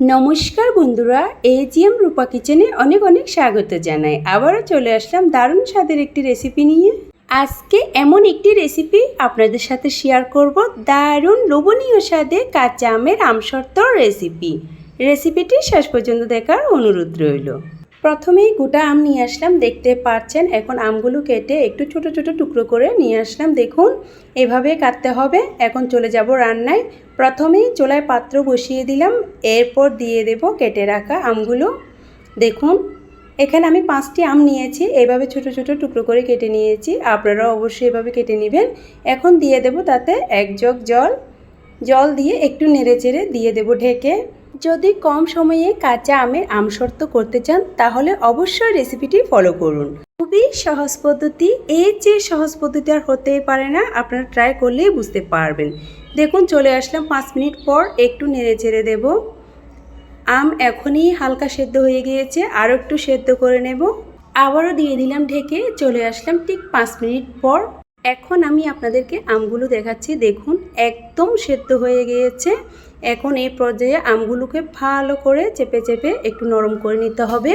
নমস্কার বন্ধুরা এজিএম রূপা কিচেনে অনেক অনেক স্বাগত জানাই। আবারও চলে আসলাম দারুণ স্বাদের একটি রেসিপি নিয়ে। আজকে এমন একটি রেসিপি আপনাদের সাথে শেয়ার করব দারুণ লোভনীয় স্বাদে কাঁচা আমের আমসত্ত্বর রেসিপি রেসিপিটি শেষ পর্যন্ত দেখার অনুরোধ রইল। প্রথমেই গোটা আম নিয়ে আসলাম, দেখতে পাচ্ছেন এখন আমগুলো কেটে একটু ছোট ছোট টুকরো করে নিয়ে আসলাম। দেখুন, এভাবে কাটতে হবে। এখন চলে যাব রান্নায়। প্রথমেই চোলায় পাত্র বসিয়ে দিলাম, এরপর দিয়ে দেব কেটে রাখা আমগুলো। দেখুন, এখানে আমি পাঁচটি আম নিয়েছি, এভাবে ছোট ছোট টুকরো করে কেটে নিয়েছি। আপনারাও অবশ্যই এভাবে কেটে নেবেন। এখন দিয়ে দেব তাতে এক জগ জল। জল দিয়ে একটু নেড়ে চেড়ে দিয়ে দেব ঢেকে। যদি কম সময়ে কাঁচা আমের আমসর্ত করতে চান, তাহলে অবশ্যই রেসিপিটি ফলো করুন। খুবই সহজ পদ্ধতি। এর যে সহজ পদ্ধতি আর হতেই পারে না, আপনারা ট্রাই করলেই বুঝতে পারবেন। দেখুন, চলে আসলাম পাঁচ মিনিট পর একটু নেড়ে চেড়ে দেব। আম এখনই হালকা সেদ্ধ হয়ে গিয়েছে আরও একটু সেদ্ধ করে নেব। আবারও দিয়ে দিলাম ঢেকে, চলে আসলাম ঠিক পাঁচ মিনিট পর। এখন আমি আপনাদেরকে আমগুলো দেখাচ্ছি। দেখুন, একদম সেদ্ধ হয়ে গিয়েছে। এখন এই পর্যায়ে আমগুলোকে ভালো করে চেপে চেপে একটু নরম করে নিতে হবে।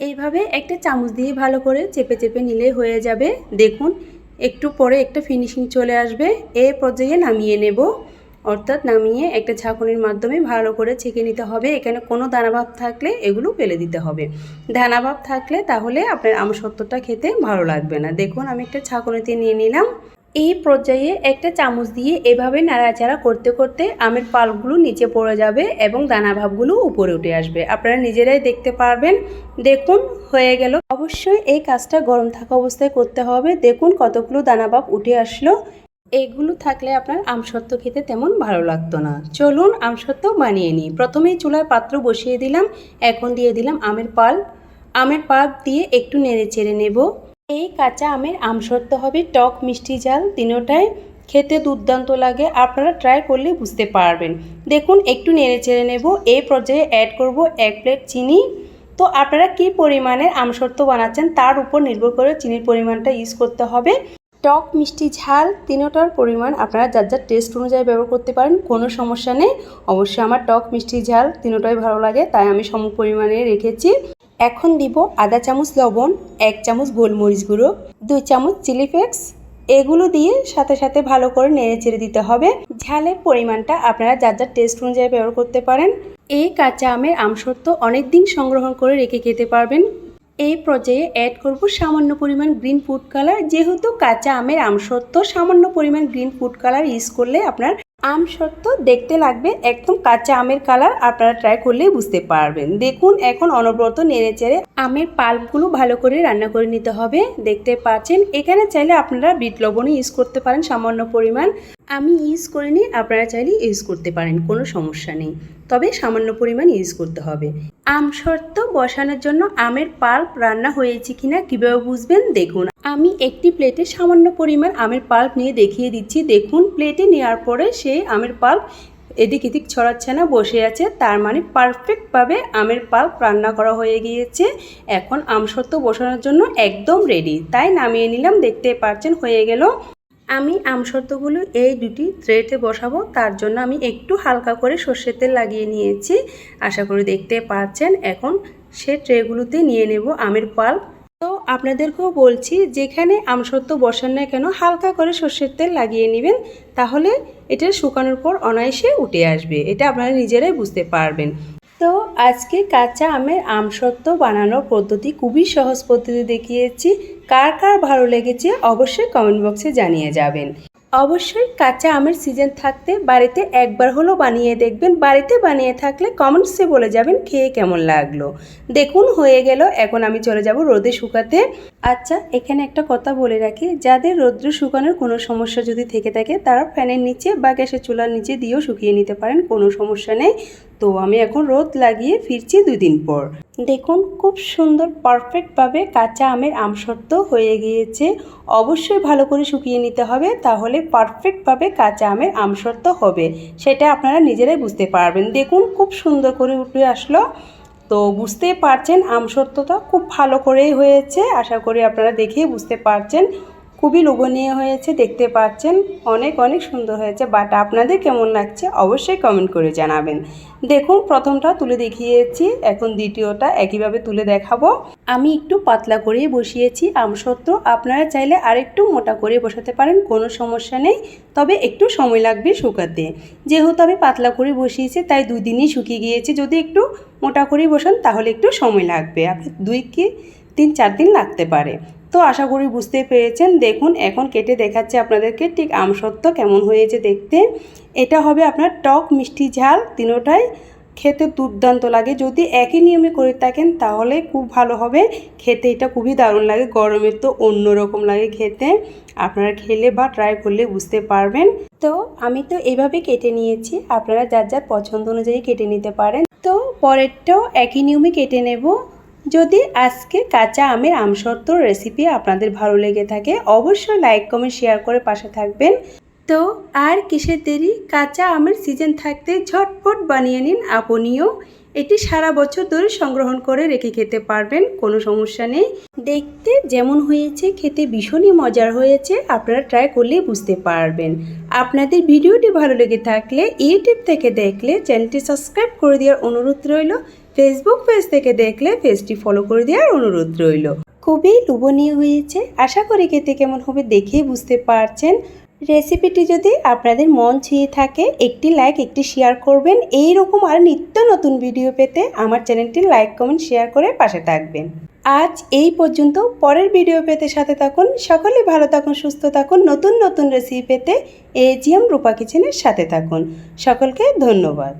এইভাবে একটা চামচ দিয়ে ভালো করে চেপে চেপে নিলে হয়ে যাবে। দেখুন, একটু পরে একটা ফিনিশিং চলে আসবে। এ পর্যায়ে নামিয়ে নেব। অর্থাৎ নামিয়ে একটা ছাঁকুনির মাধ্যমে ভালো করে ছেঁকে নিতে হবে। এখানে কোনো দানাভাব থাকলে এগুলো ফেলে দিতে হবে। দানাভাব থাকলে তাহলে আপনার আমসত্ত্বটা খেতে ভালো লাগবে না। দেখুন, আমি একটা ছাঁকুনিতে নিয়ে নিলাম। এই পর্যায়ে একটা চামচ দিয়ে এভাবে নাড়াচাড়া করতে করতে আমের পালগুলো নিচে পড়ে যাবে এবং দানাভাবগুলো উপরে উঠে আসবে। আপনারা নিজেরাই দেখতে পারবেন। দেখুন, হয়ে গেল। অবশ্যই এই কাজটা গরম থাকা অবস্থায় করতে হবে। দেখুন কতগুলো দানাভাব উঠে আসলো। এগুলো থাকলে আপনার আমসত্ত্ব খেতে তেমন ভালো লাগতো না। চলুন আমসত্ত্ব বানিয়ে নিই। প্রথমেই চুলায় পাত্র বসিয়ে দিলাম। এখন দিয়ে দিলাম আমের পাল। আমের পাল দিয়ে একটু নেড়ে চেড়ে নেব। এই কাঁচা আমের আমসত্ত্ব হবে টক মিষ্টি জাল। তিনোটাই খেতে দুর্দান্ত লাগে, আপনারা ট্রাই করলে বুঝতে পারবেন। দেখুন, একটু নেড়ে চেড়ে নেব। এই পর্যায়ে অ্যাড করব এক প্লেট চিনি। তো আপনারা কী পরিমাণের আমসত্ত্ব বানাচ্ছেন তার উপর নির্ভর করে চিনির পরিমাণটা ইউজ করতে হবে। টক মিষ্টি ঝাল, তিনোটার পরিমাণ আপনারা যার যার টেস্ট অনুযায়ী ব্যবহার করতে পারেন, কোনো সমস্যা নেই। অবশ্যই আমার টক মিষ্টি ঝাল, তিনোটাই ভালো লাগে, তাই আমি সম পরিমাণে রেখেছি। এখন দিব আধা চামচ লবণ, এক চামচ গোলমরিচ গুঁড়ো, দুই চামচ চিলি ফ্লেক্স। এগুলো দিয়ে সাথে সাথে ভালো করে নেড়ে চেড়ে দিতে হবে। ঝালের পরিমাণটা আপনারা যার যার টেস্ট অনুযায়ী ব্যবহার করতে পারেন। এই কাঁচা আমের আমসত্ত্ব অনেক দিন সংগ্রহণ করে রেখে খেতে পারবেন। এই পর্যায়ে অ্যাড করব সামান্য পরিমাণ গ্রিন ফুড কালার যেহেতু কাঁচা আমের আমসত্ত্ব সামান্য পরিমাণ গ্রিন ফুড কালার ইউজ করলে আপনার আম সত্ত্ব দেখতে লাগবে একদম কাঁচা আমের কালার, আপনারা ট্রাই করলেই বুঝতে পারবেন। দেখুন, এখন অনবরত নেড়ে চেড়ে আমের পাল্পগুলো ভালো করে রান্না করে নিতে হবে। দেখতে পাচ্ছেন, এখানে চাইলে আপনারা বিট লবণও ইউজ করতে পারেন, সামান্য পরিমাণ। আমি ইউজ করে করিনি, আপনারা চাইলে ইউজ করতে পারেন, কোনো সমস্যা নেই। তবে সামান্য পরিমাণ ইউজ করতে হবে। আম শর্ত বসানোর জন্য আমের পাল্প রান্না হয়েছে কিনা কীভাবে বুঝবেন? দেখুন আমি একটি প্লেটে সামান্য পরিমাণ আমের পাল্প নিয়ে দেখিয়ে দিচ্ছি। দেখুন, প্লেটে নেওয়ার পরে সেই আমের পাল্প এদিক এদিক ছড়াচ্ছে না, বসে আছে। তার মানে পারফেক্টভাবে আমের পাল্প রান্না করা হয়ে গিয়েছে। এখন আমসত্ত্ব বসানোর জন্য একদম রেডি তাই নামিয়ে নিলাম, দেখতে পাচ্ছেন, হয়ে গেল। আমি আমসত্ত্বগুলো এই দুটি ট্রেতে বসাবো। তার জন্য আমি একটু হালকা করে সর্ষের তেল লাগিয়ে নিয়েছি। আশা করি দেখতে পাচ্ছেন, এখন সে ট্রেগুলোতে নিয়ে নেব আমের পাল্প। আপনাদেরকেও বলছি, যেখানে আমসত্ত্ব বসান না কেন, হালকা করে সর্ষের তেল লাগিয়ে নেবেন, তাহলে এটা শুকানোর পর অনায়াসে উঠে আসবে। এটা আপনারা নিজেরাই বুঝতে পারবেন। তো আজকে কাঁচা আমের আমসত্ব বানানোর পদ্ধতি খুবই সহজ পদ্ধতি দেখিয়েছি। কার কার ভালো লেগেছে, অবশ্যই কমেন্ট বক্সে জানিয়ে যাবেন। অবশ্যই কাঁচা আমের সিজন থাকতে বাড়িতে একবার হলো বানিয়ে দেখবেন। বাড়িতে বানিয়ে থাকলে কমেন্টসে বলে যাবেন খেয়ে কেমন লাগল। দেখুন, হয়ে গেল। এখন আমি চলে যাব রোদে শুকাতে। আচ্ছা এখানে একটা কথা বলে রাখি। যাদের রৌদ্র শুকানোর কোনো সমস্যা যদি থেকে থাকে, তারা ফ্যানের নিচে বা গ্যাসের চুলার নিচে দিয়েও শুকিয়ে নিতে পারেন। কোনো সমস্যা নেই। তো আমি এখন রোদ লাগিয়ে ফিরছি দুই দিন পর। দেখুন, খুব সুন্দর পারফেক্টভাবে কাঁচা আমের আমসত্ত্ব হয়ে গিয়েছে। অবশ্যই ভালো করে শুকিয়ে নিতে হবে, তাহলে পারফেক্টভাবে কাঁচা আমের আমসত্ত্ব হবে। সেটা আপনারা নিজেরাই বুঝতে পারবেন। দেখুন, খুব সুন্দর করে উঠে আসলো। তো বুঝতেই পারছেন আমসত্ত্বটা খুব ভালো করেই হয়েছে। আশা করি আপনারা দেখেই বুঝতে পারছেন। খুবই লোভনীয় হয়েছে, দেখতে পাচ্ছেন। অনেক অনেক সুন্দর হয়েছে বাট আপনাদের কেমন লাগছে অবশ্যই কমেন্ট করে জানাবেন। দেখুন, প্রথমটা তুলে দেখিয়েছি, এখন দ্বিতীয়টা একইভাবে তুলে দেখাবো। আমি একটু পাতলা করেই বসিয়েছি, আমসত্ত্ব। আপনারা চাইলে আরেকটু মোটা করে বসাতে পারেন, কোনো সমস্যা নেই। তবে একটু সময় লাগবে শুকাতে। যেহেতু আমি পাতলা করে বসিয়েছি, তাই দুই দিনই শুকিয়ে গিয়েছে। যদি একটু মোটা করে বসান, তাহলে একটু সময় লাগবে। আপনি দুই কি তিন, চার দিন লাগতে পারে। তো আশা করি বুঝতে পেরেছেন। দেখুন, এখন কেটে দেখাচ্ছে আপনাদেরকে ঠিক আমসত্ত্ব কেমন হয়েছে দেখতে। এটা হবে আপনার টক মিষ্টি ঝাল, তিনোটাই খেতে দুর্দান্ত লাগে। যদি একই নিয়মে করে থাকেন, তাহলে খুব ভালো হবে। খেতে এটা খুবই দারুণ লাগে, গরমের তো অন্যরকম লাগে খেতে। আপনারা খেলে বা ট্রাই করলে বুঝতে পারবেন। তো আমি তো এইভাবে কেটে নিয়েছি, আপনারা যার যার পছন্দ অনুযায়ী কেটে নিতে পারেন। তো পরেরটাও একই নিয়মে কেটে নেব। যদি আজকে কাঁচা আমের আমসত্ত্ব রেসিপি আপনাদের ভালো লেগে থাকে, অবশ্যই লাইক কমেন্ট শেয়ার করে পাশে থাকবেন। তো আর কিসের দেরি? কাঁচা আমের সিজন থাকতে ঝটপট বানিয়ে নিন আপনিও। এটি সারা বছর ধরে সংগ্রহণ করে রেখে খেতে পারবেন, কোনো সমস্যা নেই। দেখতে যেমন হয়েছে, খেতে ভীষণই মজার হয়েছে, আপনারা ট্রাই করলেই বুঝতে পারবেন। আপনাদের ভিডিওটি ভালো লেগে থাকলে, ইউটিউব থেকে দেখলে, চ্যানেলটি সাবস্ক্রাইব করে দেওয়ার অনুরোধ রইল। ফেসবুক পেজ থেকে দেখলে পেজটি ফলো করে দেওয়ার অনুরোধ রইল। খুবই লোভনীয় হয়েছে। আশা করি খেতে কেমন হবে দেখেই বুঝতে পারছেন। রেসিপিটি যদি আপনাদের মন ছুঁয়ে থাকে, একটি লাইক একটি শেয়ার করবেন। এই রকম আর নিত্য নতুন ভিডিও পেতে আমার চ্যানেলটি লাইক কমেন্ট শেয়ার করে পাশে থাকবেন। আজ এই পর্যন্ত। পরের ভিডিও পেতে সাথে থাকুন। সকলে ভালো থাকুন, সুস্থ থাকুন। নতুন নতুন রেসিপি পেতে এজিএম রূপা কিচেনের সাথে থাকুন। সকলকে ধন্যবাদ।